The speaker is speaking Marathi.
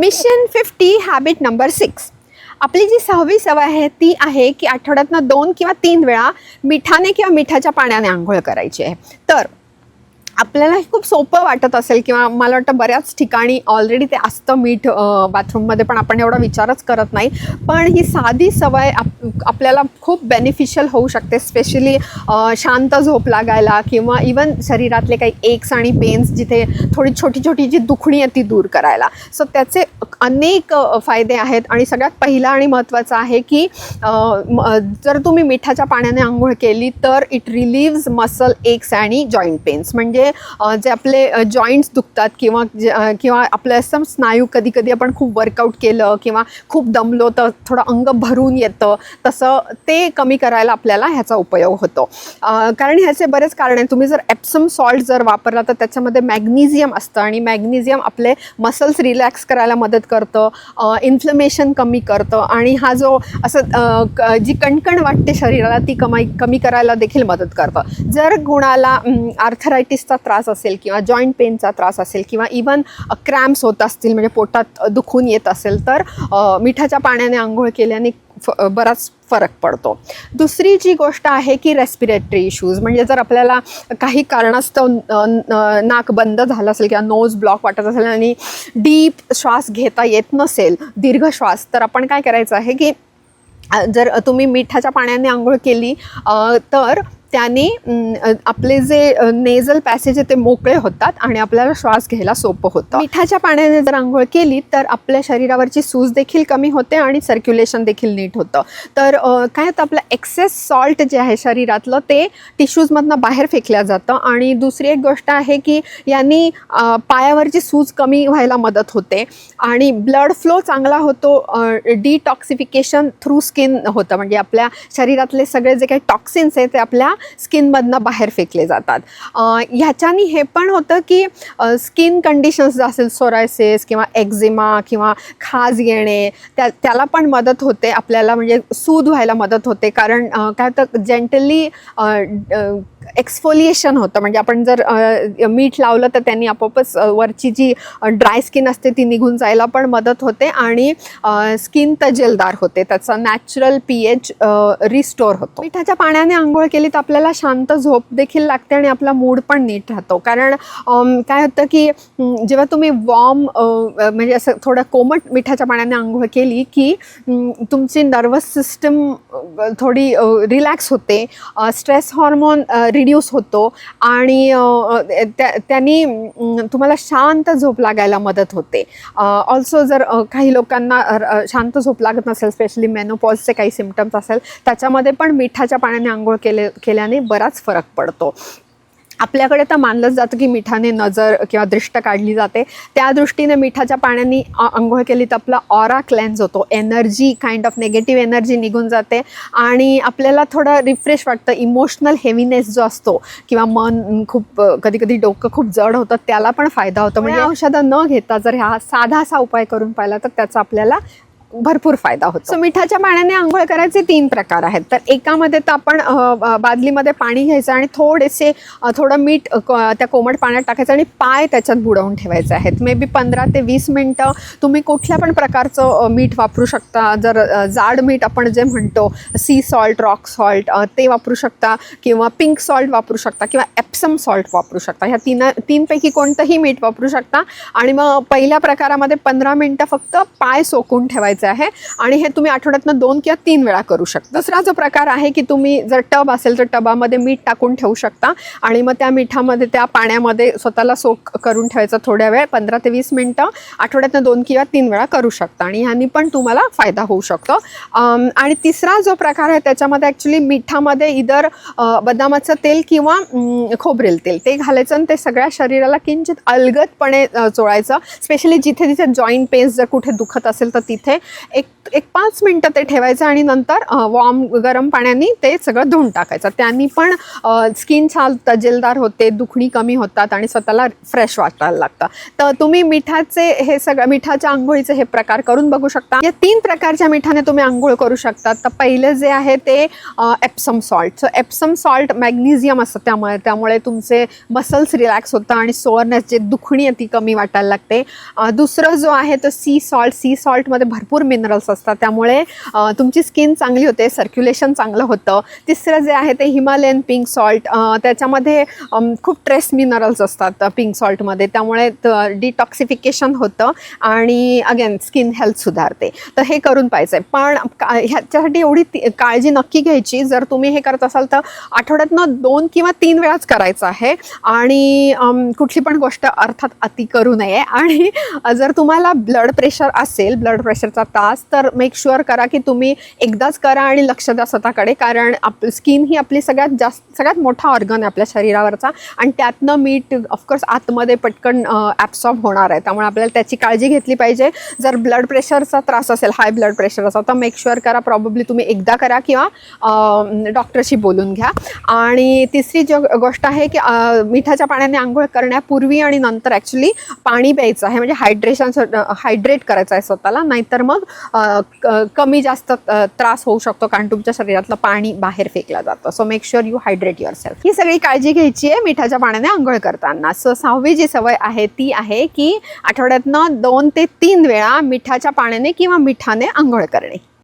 Mission fifty habit number six आपली जी सहावी सवय आहे ती आहे की आठवड्यातनं दोन किंवा तीन वेळा मिठाने किंवा मिठाच्या पाण्याने आंघोळ करायची आहे. तर आपल्याला हे खूप सोपं वाटत असेल किंवा मला वाटतं बऱ्याच ठिकाणी ऑलरेडी ते असतं मीठ बाथरूममध्ये पण आपण एवढा विचारच करत नाही. पण ही साधी सवय आप आपल्याला खूप बेनिफिशियल होऊ शकते स्पेशली शांत झोप लागायला किंवा इवन शरीरातले काही एक्स आणि पेन्स जिथे थोडी छोटी छोटी जी दुखणी आहे ती दूर करायला. सो त्याचे अनेक फायदे आहेत आणि सगळ्यात पहिला आणि महत्त्वाचा आहे की म- जर तुम्ही मिठाच्या पाण्याने आंघोळ केली तर इट रिलीव्ज मसल एक्स आणि जॉईंट पेन्स म्हणजे जे आपले जॉईंट्स दुखतात किंवा किंवा आपलं असं स्नायू कधी कधी आपण खूप वर्कआउट केलं किंवा खूप दमलो तर थोडं अंग भरून येतं तसं ते कमी करायला आपल्याला ह्याचा उपयोग होतो. कारण ह्याचे बरेच कारण आहे तुम्ही जर एप्सम सॉल्ट जर वापरला तर त्याच्यामध्ये मॅग्नेशियम असतं आणि मॅग्नेशियम आपले मसल्स रिलॅक्स करायला मदत करतं इन्फ्लमेशन कमी करतं आणि हा जो असं क- जी कणकण वाटते शरीराला ती कमाई कमी करायला देखील मदत करतं. जर गुणाला आर्थरायटिसचा त्रास असेल किंवा जॉईंट पेनचा त्रास असेल किंवा इवन क्रॅम्प्स होत असतील म्हणजे पोटात दुखून येत असेल तर मिठाच्या पाण्याने आंघोळ केल्याने फ बराच फरक पडतो. दुसरी जी गोष्ट आहे की रेस्पिरेटरी इश्यूज म्हणजे जर आपल्याला काही कारणास्तव नाक बंद झालं असेल किंवा नोज ब्लॉक वाटत असेल आणि डीप श्वास घेता येत नसेल दीर्घ श्वास तर आपण काय करायचं आहे की जर तुम्ही मिठाच्या पाण्याने आंघोळ केली तर त्याने आपले जे नेझल पॅसेज आहे ते मोकळे होतात आणि आपल्याला श्वास घ्यायला सोपं होतं. मिठाच्या पाण्याने जर आंघोळ केली तर आपल्या शरीरावरची सूज देखील कमी होते आणि सर्क्युलेशन देखील नीट होतं. तर काय होतं आपलं एक्सेस सॉल्ट जे आहे शरीरातलं ते टिश्यूजमधनं बाहेर फेकल्या जातं. आणि दुसरी एक गोष्ट आहे की यांनी पायावरची सूज कमी व्हायला मदत होते. आणि ब्लड फ्लो चांगला होतो डिटॉक्सिफिकेशन थ्रू स्किन होतं. म्हणजे आपल्या शरीरातले सगळे जे काही टॉक्सिन्स आहे ते आपल्या स्किनमधनं बाहेर फेकले जातात. ह्याच्यानी हे पण होतं की स्किन कंडिशन्स जे असेल सोरायसिस किंवा एक्झिमा किंवा खाज येणे त्या त्याला पण मदत होते. आपल्याला म्हणजे सूद व्हायला मदत होते. कारण काय होतं जेंटली एक्सफोलिएशन होतं. म्हणजे आपण जर मीठ लावलं तर त्यांनी आपोआपच वरची जी ड्राय स्किन असते ती निघून जायला पण मदत होते आणि स्किन तजेलदार होते. त्याचा नॅचरल पी एच रिस्टोर होतो. मिठाच्या पाण्याने आंघोळ केली तर आपल्याला शांत झोप देखील लागते आणि आपला मूड पण नीट राहतो. कारण काय होतं की जेव्हा तुम्ही वॉर्म म्हणजे असं थोडं कोमट मिठाच्या पाण्याने आंघोळ केली की तुमची नर्वस सिस्टम थोडी रिलॅक्स होते. स्ट्रेस हॉर्मोन रिड्यूस होतो. आणि त्या त्यांनी तुम्हाला शांत झोप लागायला मदत होते. ऑल्सो जर काही लोकांना शांत झोप लागत नसेल स्पेशली मेनोपॉजचे काही सिमटम्स असेल त्याच्यामध्ये पण मिठाच्या पाण्याने आंघोळ केले केल्याने बराच फरक पडतो. आपल्याकडे तर मानलंच जातं की मिठाने नजर किंवा दृष्ट काढली जाते. त्या दृष्टीने मिठाच्या पाण्याने आंघोळ केली तर आपला ऑरा क्लेन्स होतो. Energy kind of negative energy निघून जाते. आणि आपल्याला थोडं रिफ्रेश वाटतं. इमोशनल हेवीनेस जो असतो किंवा मन खूप कधी कधी डोकं खूप जड होतं त्याला पण फायदा होतो. म्हणजे औषधं न घेता जर हा साधा असा उपाय करून पाहिला तर त्याचा आपल्याला भरपूर फायदा होतो. सो मिठाच्या पाण्याने आंघोळ करायचे तीन प्रकार आहेत. तर एकामध्ये तर आपण बादलीमध्ये पाणी घ्यायचं आणि थोडेसे थोडं मीठ क- त्या कोमट पाण्यात टाकायचं आणि पाय त्याच्यात बुडवून ठेवायचे आहेत. मे बी पंधरा ते वीस मिनटं तुम्ही कुठल्या पण प्रकारचं मीठ वापरू शकता. जर जाड मीठ आपण जे म्हणतो सी सॉल्ट रॉक सॉल्ट ते वापरू शकता किंवा पिंक सॉल्ट वापरू शकता किंवा एप्सम सॉल्ट वापरू शकता. ह्या तीन तीनपैकी कोणतंही मीठ वापरू शकता. आणि मग पहिल्या प्रकारामध्ये पंधरा मिनटं फक्त पाय सोकून ठेवायचं आहे. आणि हे तुम्ही आठवड्यातनं दोन किंवा तीन वेळा करू शकता. दुसरा जो प्रकार आहे की तुम्ही जर टब असेल तर टबामध्ये मीठ टाकून ठेवू शकता. आणि मग त्या मिठामध्ये त्या पाण्यामध्ये स्वतःला सोक करून ठेवायचं थोड्या वेळ पंधरा ते वीस मिनटं. आठवड्यातनं दोन किंवा तीन वेळा करू शकता. आणि ह्यांनी पण तुम्हाला फायदा होऊ शकतो. आणि तिसरा जो प्रकार आहे त्याच्यामध्ये ॲक्च्युली मिठामध्ये इतर बदामाचं तेल किंवा खोबरेल तेल. ते घालायचं आणि ते सगळ्या शरीराला किंचित अलगदपणे चोळायचं. स्पेशली जिथे जिथे जॉईंट पेन्स जर कुठे दुखत असेल तर तिथे एक एक पाच मिनटं ते ठेवायचं आणि नंतर वॉर्म गरम पाण्याने ते सगळं धुवून टाकायचं. त्यांनी पण स्किन छान तजेलदार होते दुखणी कमी होतात आणि स्वतःला फ्रेश वाटायला लागतं. तर तुम्ही मिठाचे हे सगळं मिठाच्या आंघोळीचे हे प्रकार करून बघू शकता. या तीन प्रकारच्या मिठाने तुम्ही आंघोळ करू शकता. तर पहिलं जे आहे ते Epsom salt so Epsom salt magnesium असतं त्यामुळे त्यामुळे तुमचे मसल्स रिलॅक्स होतं आणि सोअरनेस जे दुखणी आहे ती कमी वाटायला लागते. दुसरं जो आहे तो सी सॉल्ट सी सॉल्टमध्ये भरपूर मिनरल्स असतात. त्यामुळे तुमची स्किन चांगली होते सर्क्युलेशन चांगलं होतं. तिसरं जे आहे ते हिमालयन पिंक सॉल्ट त्याच्यामध्ये खूप ट्रेस मिनरल्स असतात पिंक सॉल्टमध्ये त्यामुळे डिटॉक्सिफिकेशन होतं आणि अगेन स्किन हेल्थ सुधारते. तर हे करून पाहिजे पण का ह्याच्यासाठी एवढी ती- काळजी नक्की घ्यायची. जर तुम्ही हे करत असाल तर आठवड्यातनं दोन किंवा तीन वेळाच करायचं आहे. आणि कुठली पण गोष्ट अर्थात अति करू नये. आणि जर तुम्हाला ब्लड प्रेशर असेल ब्लड प्रेशरचा तास तर मेक शुअर करा की तुम्ही एकदाच करा आणि लक्ष द्या स्वतःकडे कारण आप स्किन ही आपली सगळ्यात जास्त सगळ्यात मोठा ऑर्गन आहे आपल्या शरीरावरचा आणि त्यातनं मीठ ऑफकोर्स आतमध्ये पटकन ॲब्सॉर्ब होणार आहे. त्यामुळे आपल्याला त्याची काळजी घेतली पाहिजे. जर ब्लड प्रेशरचा त्रास असेल हाय ब्लड प्रेशर असेल तर मेक शुअर करा. प्रॉब्ली तुम्ही एकदा करा किंवा डॉक्टरशी बोलून घ्या. आणि तिसरी जो गोष्ट आहे की मिठाच्या पाण्याने आंघोळ करण्यापूर्वी आणि नंतर ॲक्च्युली पाणी प्यायचं आहे. म्हणजे हायड्रेशन हायड्रेट करायचं आहे स्वतःला. नाहीतर मग कमी जास्त त्रास होऊ शकतो कारण तुमच्या शरीरातलं पाणी बाहेर फेकलं जातं. So make sure you hydrate yourself ही सगळी काळजी घ्यायची आहे मिठाच्या पाण्याने आंघोळ करताना. सो सहावी जी सवय आहे ती आहे की आठवड्यातनं दोन ते तीन वेळा मिठाच्या पाण्याने किंवा मिठाने आंघोळ करणे.